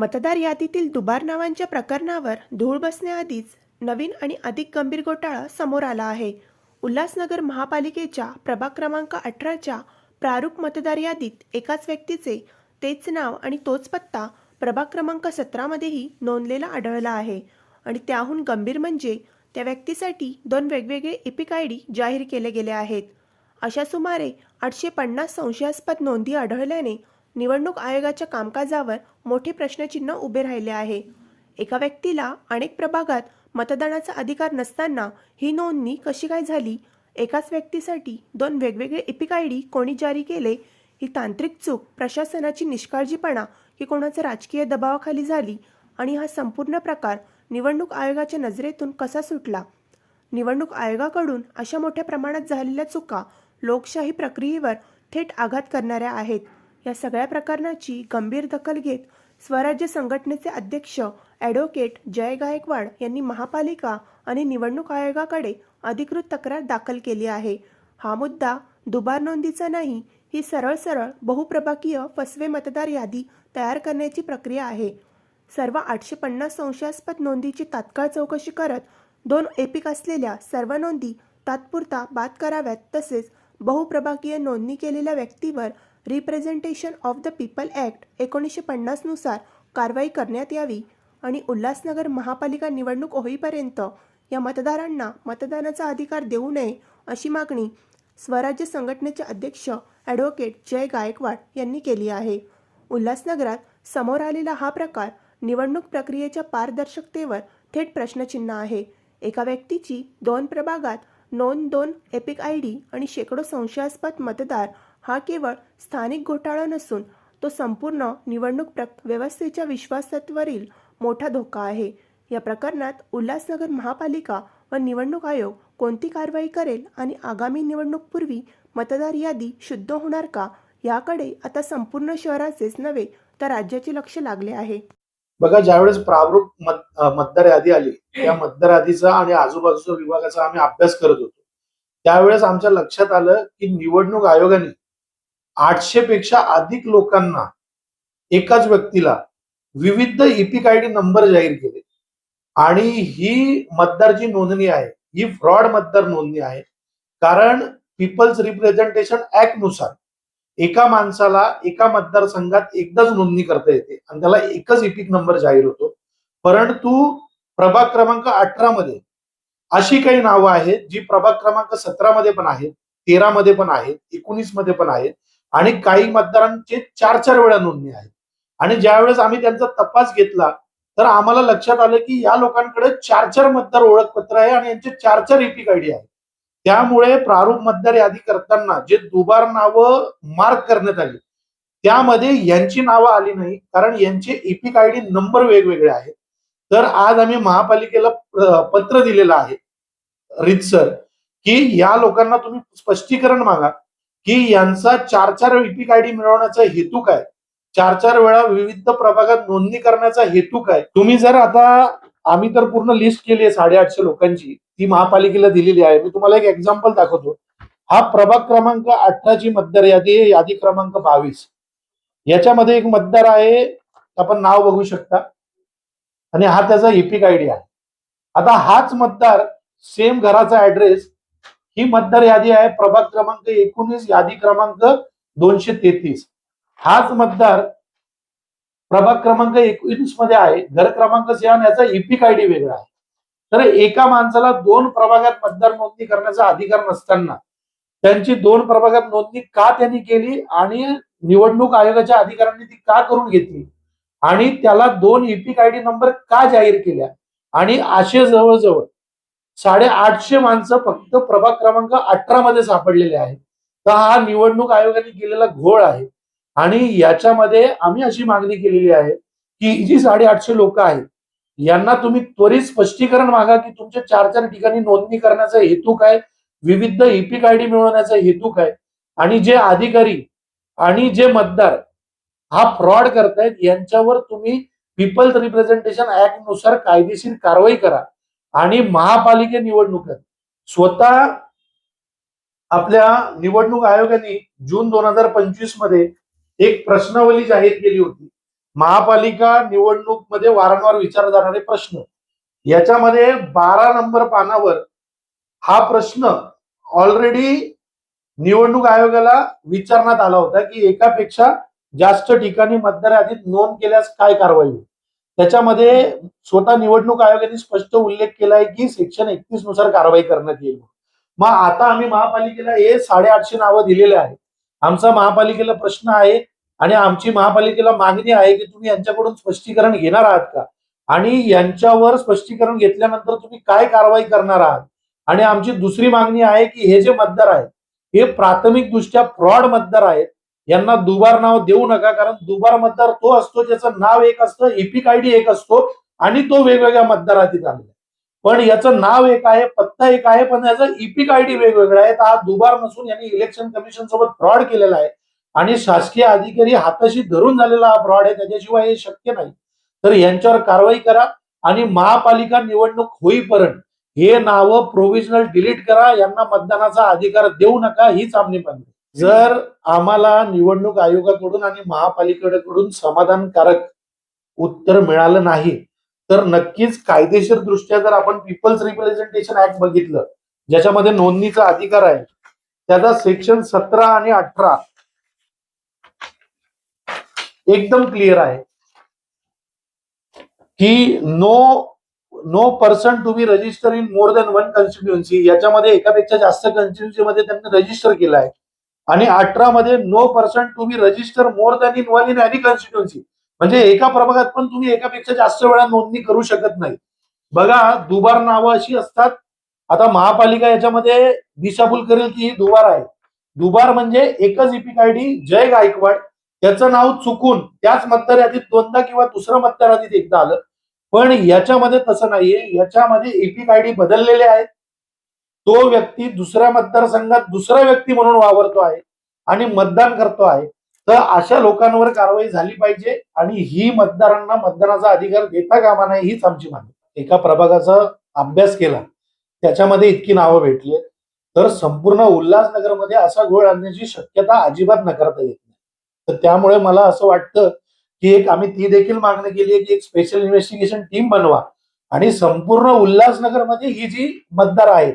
मतदार यादीतील दुबार नावांच्या प्रकरणावर धूळ बसण्याआधीच नवीन आणि अधिक गंभीर घोटाळा समोर आला आहे. उल्हासनगर महापालिकेच्या प्रभाग क्रमांक अठराच्या प्रारूप मतदार यादीत एकाच व्यक्तीचे तेच नाव आणि तोच पत्ता प्रभाग क्रमांक सतरामध्येही नोंदलेला आढळला आहे. आणि त्याहून गंभीर म्हणजे त्या व्यक्तीसाठी दोन वेगवेगळे इपिक आय डी जाहीर केले गेले आहेत. अशा सुमारे आठशे पन्नास संशयास्पद नोंदी आढळल्याने निवडणूक आयोगाच्या कामकाजावर मोठे प्रश्नचिन्ह उभे राहिले आहे. एका व्यक्तीला अनेक प्रभागात मतदानाचा अधिकार नसताना ही नोंदणी कशी काय झाली? एकाच व्यक्तीसाठी दोन वेगवेगळे इपिक आय डी कोणी जारी केले? ही तांत्रिक चूक प्रशासनाची निष्काळजीपणा की कोणाच्या राजकीय दबावाखाली झाली? आणि हा संपूर्ण प्रकार निवडणूक आयोगाच्या नजरेतून कसा सुटला? निवडणूक आयोगाकडून अशा मोठ्या प्रमाणात झालेल्या चुका लोकशाही प्रक्रियेवर थेट आघात करणाऱ्या आहेत. या सगळ्या प्रकरणाची गंभीर दखल घेत स्वराज्य संघटनेचे अध्यक्ष ॲडव्होकेट जय गायकवाड यांनी महापालिका आणि निवडणूक आयोगाकडे अधिकृत तक्रार दाखल केली आहे. हा मुद्दा दुबार नोंदीचा नाही ही सरळ सरळ बहुप्रभागीय फसवे मतदार यादी तयार करण्याची प्रक्रिया आहे. सर्व आठशे पन्नास संशयास्पद नोंदीची तात्काळ चौकशी करत दोन एपिक असलेल्या सर्व नोंदी तात्पुरता बाद कराव्यात तसेच बहुप्रभागीय नोंदणी केलेल्या व्यक्तीवर representation of the people act एकोणीसशे पन्नासनुसार कारवाई करण्यात यावी आणि उल्हासनगर महापालिका निवडणूक होईपर्यंत या मतदारांना मतदानाचा अधिकार देऊ नये अशी मागणी स्वराज्य संघटनेचे अध्यक्ष ॲडव्होकेट जय गायकवाड यांनी केली आहे. उल्हासनगरात समोर आलेला हा प्रकार निवडणूक प्रक्रियेच्या पारदर्शकतेवर थेट प्रश्नचिन्ह आहे. एका व्यक्तीची दोन प्रभागात नोंद दोन एपिक आय डी आणि शेकडो संशयास्पद मतदार हा केवळ स्थानिक घोटाळा नसून तो संपूर्ण निवडणूक प्र व्यवस्थेच्या विश्वासावरील मोठा धोका आहे. या प्रकरणात उल्हासनगर महापालिका व निवडणूक आयोग कोणती कारवाई करेल आणि आगामी निवडणूकपूर्वी मतदार यादी शुद्ध होणार का याकडे आता संपूर्ण शहराचेच नव्हे तर राज्याचे लक्ष लागले आहे. बघा ज्यावेळेस प्रारूप मतदार यादी आली त्या मतदार यादीचा आणि आजूबाजूच्या विभागाचा आम्ही अभ्यास करत होतो. त्यावेळेस आमच्या लक्षात आलं की निवडणूक आयोगाने आठशे पेक्षा अधिक लोकांना एकाच व्यक्तीला विविध इपिक आय डी नंबर जाहीर केले. आणि ही मतदारची नोंदणी आहे ही फ्रॉड मतदार नोंदणी आहे कारण पीपल्स रिप्रेझेंटेशन ऍक्टनुसार एका माणसाला एका मतदारसंघात एकदाच नोंदणी करता येते आणि त्याला एकच इपिक नंबर जाहीर होतो. परंतु प्रभाग क्रमांक अठरा मध्ये अशी काही नावं आहेत जी प्रभाग क्रमांक सतरा मध्ये पण आहेत तेरा मध्ये पण आहेत एकोणीसमध्ये पण आहेत आणि काही मतदारांचे चार चार वेळा नोंदणी आहेत. आणि ज्यावेळेस आम्ही त्यांचा तपास घेतला तर आम्हाला लक्षात आलं की या लोकांकडे चार चार मतदार ओळखपत्र आहे आणि यांचे चार चार इपिक आयडी आहे. त्यामुळे प्रारूप मतदार यादी करताना जे दुबार नावं मार्क करण्यात आली त्यामध्ये यांची नावं आली नाही कारण यांचे इपिक आय डी नंबर वेगवेगळे आहेत. तर आज आम्ही महापालिकेला पत्र दिलेलं आहे रितसर की या लोकांना तुम्ही स्पष्टीकरण मागा. की यांचा चार चार व्हीपी आय डी मिळवण्याचा हेतू काय? चार चार वेळा विविध प्रभागात नोंदणी करण्याचा हेतू काय? तुम्ही जर आता आम्ही तर पूर्ण लिस्ट केली आहे साडेआठशे लोकांची ती महापालिकेला दिलेली आहे. मी तुम्हाला एक एक्झाम्पल दाखवतो. हा प्रभाग क्रमांक अठराची मतदार यादी आहे यादी क्रमांक बावीस. याच्यामध्ये एक मतदार आहे आपण नाव बघू शकता. आणि हा त्याचा इपिक आयडी आहे. आता हाच मतदार सेम घराचा ऍड्रेस ही मतदार यादी आहे. प्रभाग क्रमांक एकोणीस यादी क्रमांक दोनशे तेहतीस. हाच मतदार प्रभाग क्रमांक एकोणीसमध्ये आहे. घर क्रमांक से याचा इपिक आयडी वेगळा आहे. तर एका माणसाला दोन प्रभागात मतदार नोंदणी करण्याचा अधिकार नसताना त्यांची दोन प्रभागात नोंदणी का त्यांनी केली आणि निवडणूक आयोगाच्या अधिकाऱ्यांनी ती का करून घेतली आणि त्याला दोन इपिक आय डी नंबर का जाहीर केल्या आणि असे जवळजवळ साडेआठशे माणसं फक्त प्रभाग क्रमांक अठरा मध्ये सापडलेले आहेत. तर हा निवडणूक आयोगाने केलेला घोळ आहे. आणि याच्यामध्ये आम्ही अशी मागणी केलेली आहे की जी साडेआठशे लोक आहेत यांना तुम्ही त्वरित स्पष्टीकरण मागा की तुमच्या चार चार ठिकाणी नोंदणी करण्याचा हेतू काय? विविध इपिक आय डी मिळवण्याचा हेतू काय? आणि जे अधिकारी आणि जे मतदार हा फ्रॉड करतायत यांच्यावर तुम्ही पीपल्स रिप्रेझेंटेशन ऍक्टनुसार कायदेशीर कारवाई करा. आणि महापालिके निवडणुकीत स्वतः आपल्या निवडणूक आयोगाने जून दोन हजार पंचवीसमध्ये एक प्रश्नावली जाहीर केली होती. महापालिका निवडणूकमध्ये वारंवार विचारले जाणारे प्रश्न. याच्यामध्ये बारा नंबर पानावर हा प्रश्न ऑलरेडी निवडणूक आयोगाला विचारण्यात आला होता की एकापेक्षा जास्त ठिकाणी मतदार यादीत नोंद केल्यास काय कारवाई होईल? त्याच्यामध्ये स्वतः निवडणूक आयोगाने स्पष्ट उल्लेख केलाय की सेक्शन एकतीसनुसार कारवाई करण्यात येईल मग आता आम्ही महापालिकेला हे साडेआठशे नावं दिलेले आहेत. आमचा महापालिकेला प्रश्न आहे आणि आमची महापालिकेला मागणी आहे की तुम्ही यांच्याकडून स्पष्टीकरण घेणार आहात का? आणि यांच्यावर स्पष्टीकरण घेतल्यानंतर तुम्ही काय कारवाई करणार आहात? आणि आमची दुसरी मागणी आहे की हे जे मतदार आहेत हे प्राथमिक दृष्ट्या फ्रॉड मतदार आहेत यांना दुबार नाव देऊ नका कारण दुबार मतदार तो असतो ज्याचं नाव एक असतं एपिक आयडी एक असतो आणि तो वेगवेगळ्या मतदारातील आलेला पण याचं नाव एक आहे पत्ता एक आहे पण याचा इपिक आयडी वेगवेगळा आहे. हा दुबार नसून यांनी इलेक्शन कमिशन सोबत फ्रॉड केलेला आहे. आणि शासकीय अधिकारी हाताशी धरून झालेला हा फ्रॉड आहे त्याच्याशिवाय हे शक्य नाही. तर यांच्यावर कारवाई करा आणि महापालिका निवडणूक होईपर्यंत हे नावं प्रोव्हिजनल डिलीट करा. यांना मतदानाचा अधिकार देऊ नका हीच आम्ही मागणी जर आम्हाला निवडणूक आयोगाकडून आणि महापालिकेकडून समाधानकारक उत्तर मिळालं नाही तर नक्कीच कायदेशीर दृष्ट्या जर आपण पीपल्स रिप्रेझेंटेशन ऍक्ट बघितलं ज्याच्यामध्ये नोंदणीचा अधिकार आहे त्याचा सेक्शन सतरा आणि अठरा एकदम क्लिअर आहे की no no person to be register in more than one constituency याच्यामध्ये एकापेक्षा जास्त कॉन्स्टिट्युएन्सी मध्ये त्यांनी रजिस्टर केलं आहे. आणि अठरा मध्ये नो पर्सेंट तुम्ही register more than in one in any constituency म्हणजे एका प्रभागात पण तुम्ही एकापेक्षा जास्त वेळा नोंदणी करू शकत नाही. बघा दुबार नावं अशी असतात. आता महापालिका याच्यामध्ये दिशाभूल करेल की ही दुबार आहे. दुबार म्हणजे एकच इपिक आयडी जय गायकवाड. त्याचं नाव चुकून त्याच मतदार यादीत दोनदा किंवा दुसरं मतदार यादीत एकदा आलं. पण याच्यामध्ये तसं नाहीये. याच्यामध्ये एपिक आयडी बदललेले आहेत. तो व्यक्ती दुसऱ्या मतदारसंघात दुसरा व्यक्ती म्हणून वावरतो आहे आणि मतदान करतो आहे तर अशा लोकांवर कारवाई झाली पाहिजे आणि ही मतदारांना मतदानाचा अधिकार देता कामा नाही हीच आमची मागणी एका प्रभागाचा अभ्यास केला त्याच्यामध्ये इतकी नावं भेटली तर संपूर्ण उल्हासनगरमध्ये असा घोळ आणण्याची शक्यता अजिबात नकारता येत नाही. तर त्यामुळे मला असं वाटतं की एक आम्ही ती देखील मागणी केली आहे की एक स्पेशल इन्व्हेस्टिगेशन टीम बनवा आणि संपूर्ण उल्हासनगरमध्ये ही जी मतदार आहेत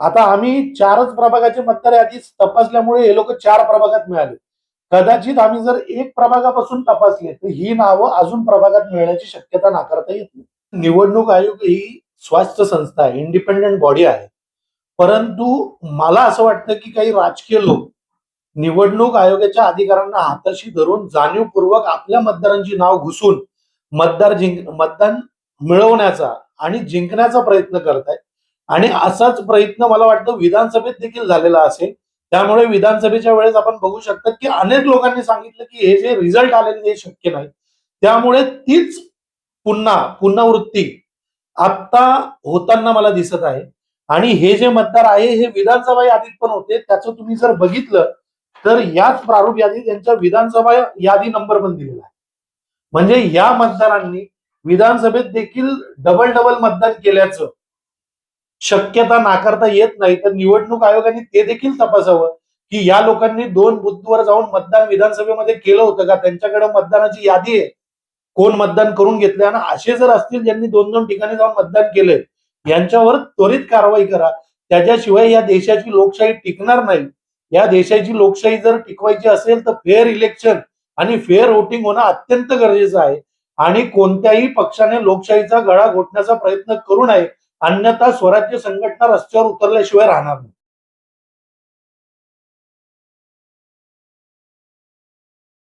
आता आम्ही चारच प्रभागाचे मतदार आधी तपासल्यामुळे हे लोक चार प्रभागात मिळाले. कदाचित आम्ही जर एक प्रभागापासून तपासले तर ही नावं अजून प्रभागात मिळण्याची शक्यता नाकारता येत नाही. निवडणूक आयोग ही स्वास्थ्य संस्था आहे इंडिपेंडेंट बॉडी आहे. परंतु मला असं वाटतं की काही राजकीय लोक निवडणूक आयोगाच्या अधिकाऱ्यांना हाताशी धरून जाणीवपूर्वक आपल्या मतदारांची नाव घुसून मतदार जिंक मतदान मिळवण्याचा आणि जिंकण्याचा प्रयत्न करत आणि असाच प्रयत्न मला वाटतं विधानसभेत देखील झालेला असेल. त्यामुळे विधानसभेच्या वेळेस आपण बघू शकतात की अनेक लोकांनी सांगितलं की हे जे रिझल्ट आलेले हे शक्य नाही. त्यामुळे तीच पुन्हा पुनरावृत्ती आता होताना मला दिसत आहे. आणि हे जे मतदार आहे हे विधानसभा यादीत पण होते. त्याचं तुम्ही जर बघितलं तर याच प्रारूप यादीत यांच्या विधानसभा यादी नंबर पण दिलेला आहे. म्हणजे या मतदारांनी विधानसभेत देखील डबल डबल मतदान केल्याचं शक्यता नाकारता येत नाही तर निवडणूक आयोगाने ते देखील तपासावं की या लोकांनी दोन बुथवर जाऊन मतदान विधानसभेमध्ये केलं होतं का? त्यांच्याकडे मतदानाची यादी आहे. कोण मतदान करून घेतले आणि असे जर असतील ज्यांनी दोन दोन ठिकाणी जाऊन मतदान केलंय यांच्यावर त्वरित कारवाई करा. त्याच्याशिवाय या देशाची लोकशाही टिकणार नाही. या देशाची लोकशाही जर टिकवायची असेल तर फेअर इलेक्शन आणि फेअर वोटिंग होणं अत्यंत गरजेचं आहे. आणि कोणत्याही पक्षाने लोकशाहीचा गळा घोटण्याचा प्रयत्न करू नये. अन्यथा स्वराज्य संघटना रस्त्यावर उतरल्याशिवाय राहणार नाही.